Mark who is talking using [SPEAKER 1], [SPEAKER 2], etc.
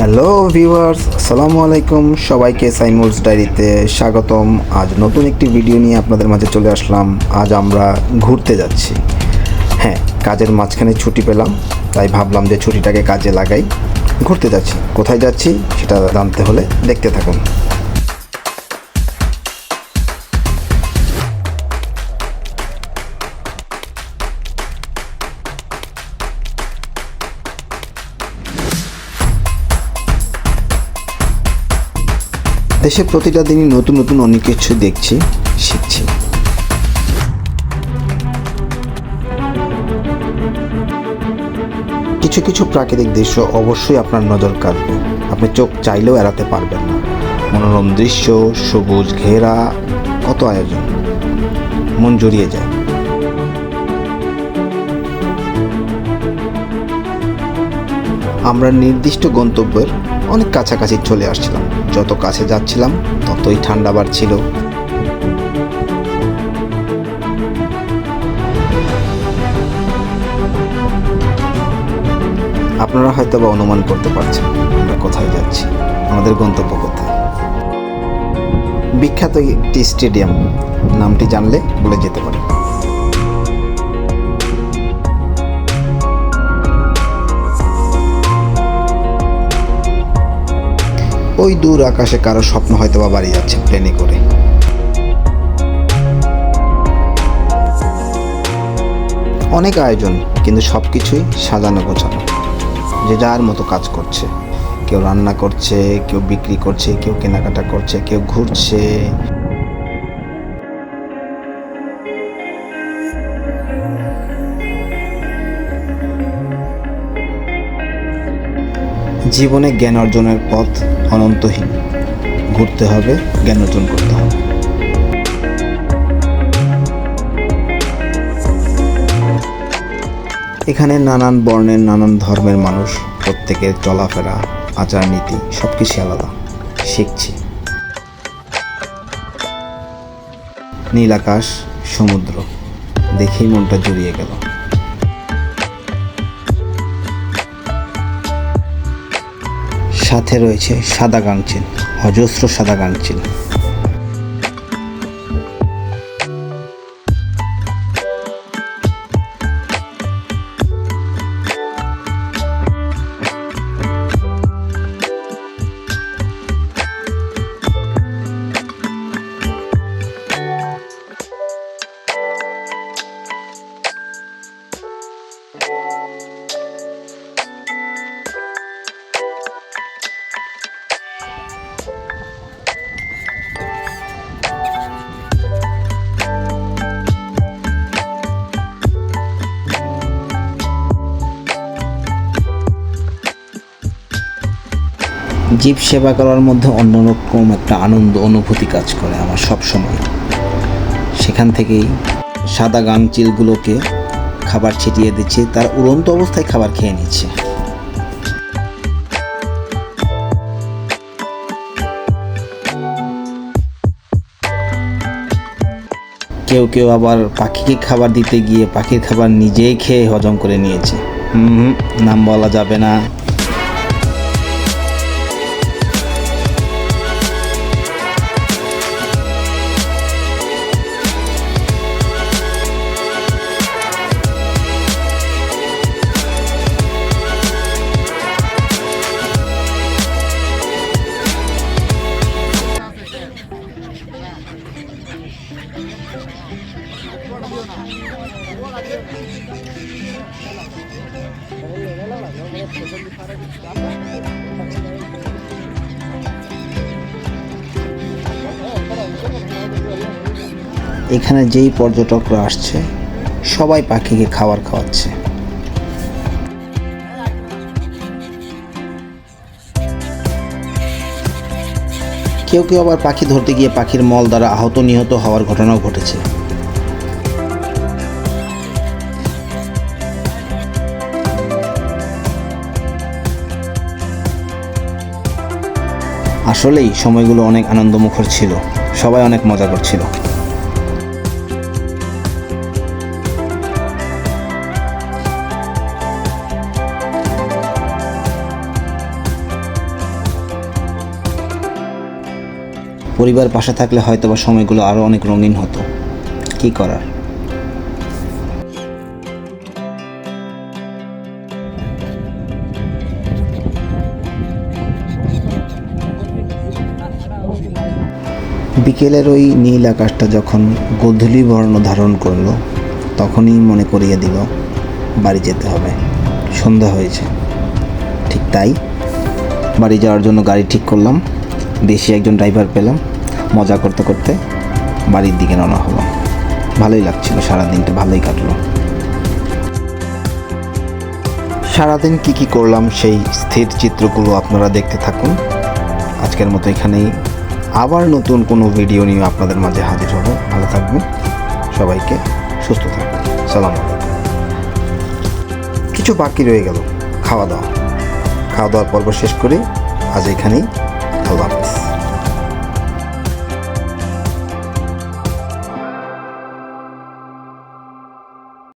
[SPEAKER 1] Hello viewers আসসালামু আলাইকুম সবাইকে সাইমুলস ডায়েরিতে স্বাগতম। আজ নতুন একটি ভিডিও নিয়ে আপনাদের মাঝে চলে আসলাম। আজ আমরা ঘুরতে যাচ্ছি। হ্যাঁ কাজের মাঝখানে ছুটি পেলাম, তাই ভাবলাম যে ছুটিটাকে কাজে লাগাই। ঘুরতে যাচ্ছি। কোথায় যাচ্ছি সেটা জানতে হলে দেখতে থাকুন। দেশে প্রতিটা দিনই নতুন নতুন অনেক কিছু দেখছি, শিখছি। কিছু কিছু প্রাকৃতিক দৃশ্য অবশ্যই আপনার নজর কাটবে আপনি চোখ চাইলেও এড়াতে পারবেন না। মনোরম দৃশ্য, সবুজ ঘেরা, কত আয়োজন। মন জড়িয়ে যায়। আমরা নির্দিষ্ট গন্তব্যের অনেক কাছাকাছি চলে আসছিলাম। যত কাছে যাচ্ছিলাম, ততই ঠান্ডা বাড়ছিল। আপনারা হয়তো বা অনুমান করতে পারছেন, আমরা কোথায় যাচ্ছি? আমাদের গন্তব্য কোথায়? বিখ্যাত একটি স্টেডিয়াম, নামটি জানলে বলে যেতে পারে ওই দূর আকাশে কারও স্বপ্ন হয়তো বা বাড়ি যাচ্ছে প্লেনে করে। অনেক আয়োজন, কিন্তু সব কিছুই সাজানো গোছানো। যে যার মতো কাজ করছে। কেউ রান্না করছে, কেউ বিক্রি করছে, কেউ কেনাকাটা করছে, কেউ ঘুরছে। জীবনে জ্ঞান অর্জনের পথ অনন্তহীন। ঘুরতে হবে, জ্ঞান অর্জন করতে হবে। এখানে নানান বর্ণের, নানান ধর্মের মানুষ, প্রত্যেকের চলাফেরা আচার নীতি সব কিছু আলাদা। শিখছি। নীল আকাশ, সমুদ্র। দেখেই মনটা জুড়িয়ে গেল। সাথে রয়েছে সাদা গাংচিল অজস্র সাদা গাংচিল জীব সেবা করার মধ্যে অন্যরকম একটা আনন্দ, অনুভূতি কাজ করে আমার সব সময় সেখান থেকেই সাদা গাংচিলগুলোকে খাবার ছিটিয়ে দিচ্ছে, তার উড়ন্ত অবস্থায় খাবার খেয়ে নিচ্ছে। কেউ কেউ আবার পাখিকে খাবার দিতে গিয়ে পাখির খাবার নিজেই খেয়ে হজম করে নিয়েছে। হুম, নাম বলা যাবে না। এখানে যেই পর্যটকরা আসছে, সবাই পাখিকে খাবার খাওয়াচ্ছে। কেউ কেউ আবার পাখি ধরতে গিয়ে পাখির মল দ্বারা আহত নিহত হওয়ার ঘটনাও ঘটেছে। আসলেই সময়গুলো অনেক আনন্দমুখর ছিল। সবাই অনেক মজা করছিল।
[SPEAKER 2] পরিবার পাশে থাকলে হয়তোবা সময়গুলো আরও অনেক রঙিন হতো। কি করার? বিকেলের ওই নীল আকাশটা যখন গোধূলি বর্ণ ধারণ করল, তখনই মনে করিয়ে দিল, বাড়ি যেতে হবে। সন্ধ্যা হয়েছে। ঠিক তাই বাড়ি যাওয়ার জন্য গাড়ি ঠিক করলাম। দেশি একজন ড্রাইভার পেলাম। মজা করতে করতে বাড়ির দিকে রওনা হলো ভালোই লাগছিল, সারাদিনটা ভালোই কাটলো।
[SPEAKER 1] সারাদিন কি কি করলাম সেই স্থির চিত্রগুলো আপনারা দেখতে থাকুন। আজকের মতো এখানেই আবার নতুন কোনো ভিডিও নিয়ে আপনাদের মাঝে হাজির হব। ভালো থাকবেন। সবাইকে সুস্থ থাকবেন। সালাম কিছু বাকি রয়ে গেল। খাওয়া দাওয়া। খাওয়া দাওয়ার পর্ব শেষ করে। আজ এখানেই। আল্লাহ হাফিজ।